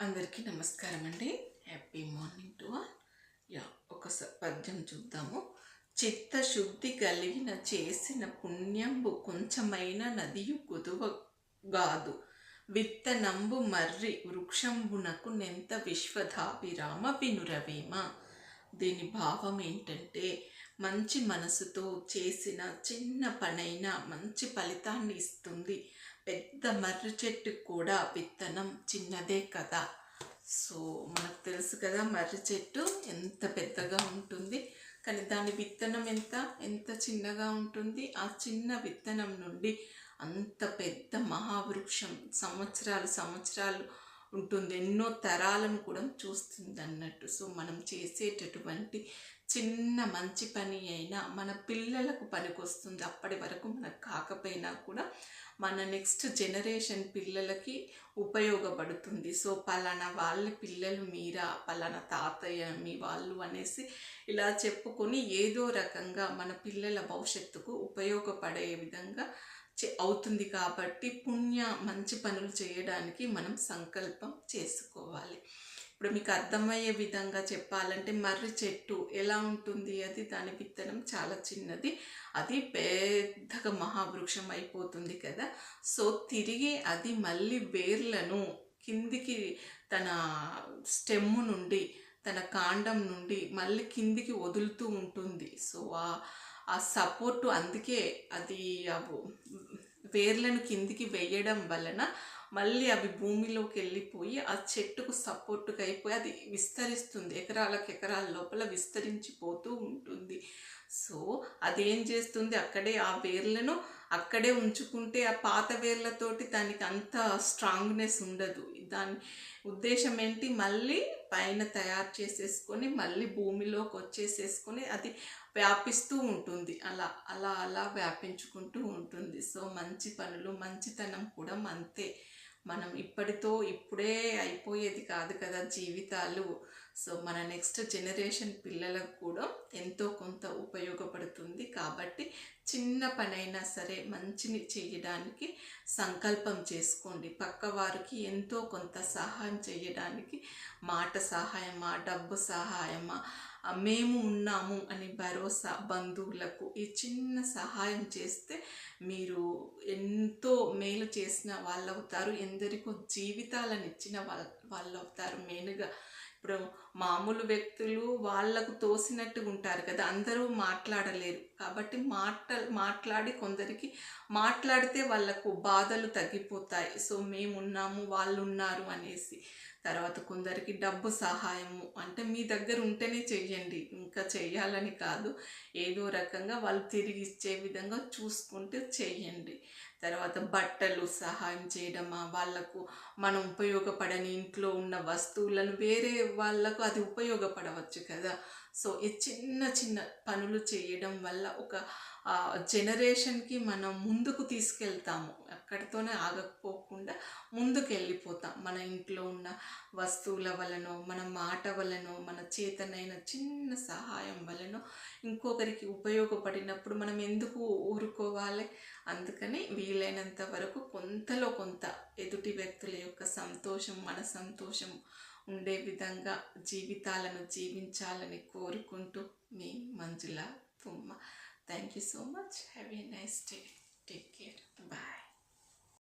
అందరికీ నమస్కారం అండి హ్యాపీ మార్నింగ్ టు ఆల్ యా ఒక స- పద్యం చూద్దాము. చిత్తశుద్ధి కలిగిన చేసిన పుణ్యంబు కొంచెమైన నదియు కుదువగాదు విత్తనంబు మర్రి వృక్షంబునకు నెంత విశ్వధాభిరామ వినురవేమ. దీని భావం ఏంటంటే మంచి మనసుతో చేసిన చిన్న పనైనా మంచి ఫలితాన్ని ఇస్తుంది. పెద్ద మర్రి చెట్టు కూడా విత్తనం చిన్నదే కదా. సో మనకు తెలుసు కదా మర్రి చెట్టు ఎంత పెద్దగా ఉంటుంది. కానీ దాని విత్తనం ఎంత? ఎంత చిన్నగా ఉంటుంది? ఆ చిన్న విత్తనం నుండి అంత పెద్ద మహావృక్షం సంవత్సరాలు సంవత్సరాలు ఉంటుంది. ఎన్నో తరాలను కూడా చూస్తుంది అన్నట్టు సో మనం చేసేటటువంటి చిన్న మంచి పని అయినా మన పిల్లలకు పనికొస్తుంది. అప్పటి వరకు మనకు కాకపోయినా కూడా మన నెక్స్ట్ జనరేషన్ పిల్లలకి ఉపయోగపడుతుంది. సో పలానా వాళ్ళ పిల్లలు మీరా పలానా తాతయ్య మీ వాళ్ళు అనేసి ఇలా చెప్పుకొని ఏదో రకంగా మన పిల్లల భవిష్యత్తుకు ఉపయోగపడే విధంగా అవుతుంది కాబట్టి పుణ్య మంచి పనులు చేయడానికి మనం సంకల్పం చేసుకోవాలి. ఇప్పుడు మీకు అర్థమయ్యే విధంగా చెప్పాలంటే మర్రి చెట్టు ఎలా ఉంటుంది? అది దాని విత్తనం చాలా చిన్నది. అది పెద్దగా మహావృక్షం అయిపోతుంది కదా. సో తిరిగి అది మళ్ళీ వేర్లను కిందికి తన స్టెమ్ నుండి తన కాండం నుండి మళ్ళీ కిందికి వదులుతూ ఉంటుంది. సో ఆ ఆ సపోర్టు అందుకే అది వేర్లను కిందికి వేయడం వలన మళ్ళీ అవి భూమిలోకి వెళ్ళిపోయి ఆ చెట్టుకు సపోర్టుగా అయిపోయి అది విస్తరిస్తుంది. ఎకరాలకు ఎకరాల లోపల విస్తరించిపోతూ ఉంటుంది. సో అదేం చేస్తుంది? అక్కడే ఆ వేర్లను అక్కడే ఉంచుకుంటే ఆ పాత వేర్లతోటి దానికి అంత స్ట్రాంగ్నెస్ ఉండదు. దాని ఉద్దేశం ఏంటి? మళ్ళీ పైన తయారు చేసేసుకొని మళ్ళీ భూమిలోకి వచ్చేసేసుకొని అది వ్యాపిస్తూ ఉంటుంది. అలా అలా అలా వ్యాపించుకుంటూ ఉంటుంది. సో మంచి పనులు మంచితనం కూడా అంతే. మనం ఇప్పటితో ఇప్పుడే అయిపోయేది కాదు కదా జీవితాలు. సో మన నెక్స్ట్ జనరేషన్ పిల్లలకు కూడా ఎంతో చిన్న పనైనా సరే మంచిని చేయడానికి సంకల్పం చేసుకోండి. పక్క వారికి ఎంతో కొంత సహాయం చేయడానికి మాట సహాయమా డబ్బు సహాయమా మేము ఉన్నాము అని భరోసా బంధువులకు ఈ చిన్న సహాయం చేస్తే మీరు ఎంతో మేలు చేసిన వాళ్ళు అవుతారు ఎందరికో జీవితాలను ఇచ్చిన వాళ్ళ వాళ్ళు అవుతారు మెయిన్గా ఇప్పుడు మామూలు వ్యక్తులు వాళ్ళకు తోసినట్టు ఉంటారు కదా అందరూ మాట్లాడలేరు. కాబట్టి మాట మాట్లాడి కొందరికి మాట్లాడితే వాళ్ళకు బాధలు తగ్గిపోతాయి. సో మేమున్నాము వాళ్ళు ఉన్నారు అనేసి. తర్వాత కొందరికి డబ్బు సహాయము. అంటే మీ దగ్గర ఉంటేనే చెయ్యండి. ఇంకా చెయ్యాలని కాదు. ఏదో రకంగా వాళ్ళు తిరిగి ఇచ్చే విధంగా చూసుకుంటే చెయ్యండి. తర్వాత బట్టలు సహాయం చేయడమా? వాళ్ళకు మనం ఉపయోగపడని ఇంట్లో ఉన్న వస్తువులను వేరే వాళ్ళకు అది ఉపయోగపడవచ్చు కదా. సో ఈ చిన్న చిన్న పనులు చేయడం వల్ల ఒక జనరేషన్కి మనం ముందుకు తీసుకెళ్తాము. అక్కడితోనే ఆగకపోకుండా ముందుకు వెళ్ళిపోతాం మన ఇంట్లో ఉన్న వస్తువుల వలనో మన మాట వలనో మన చేతనైన చిన్న సహాయం వలనో ఇంకొకరికి ఉపయోగపడినప్పుడు మనం ఎందుకు ఊరుకోవాలి? అందుకని వీలైనంత వరకు కొంతలో కొంత ఎదుటి వ్యక్తుల యొక్క సంతోషం మన సంతోషం ఉండే విధంగా జీవితాలను జీవించాలని కోరుకుంటూ మీ Manjula Thumma. Thank you so much have a nice day take care bye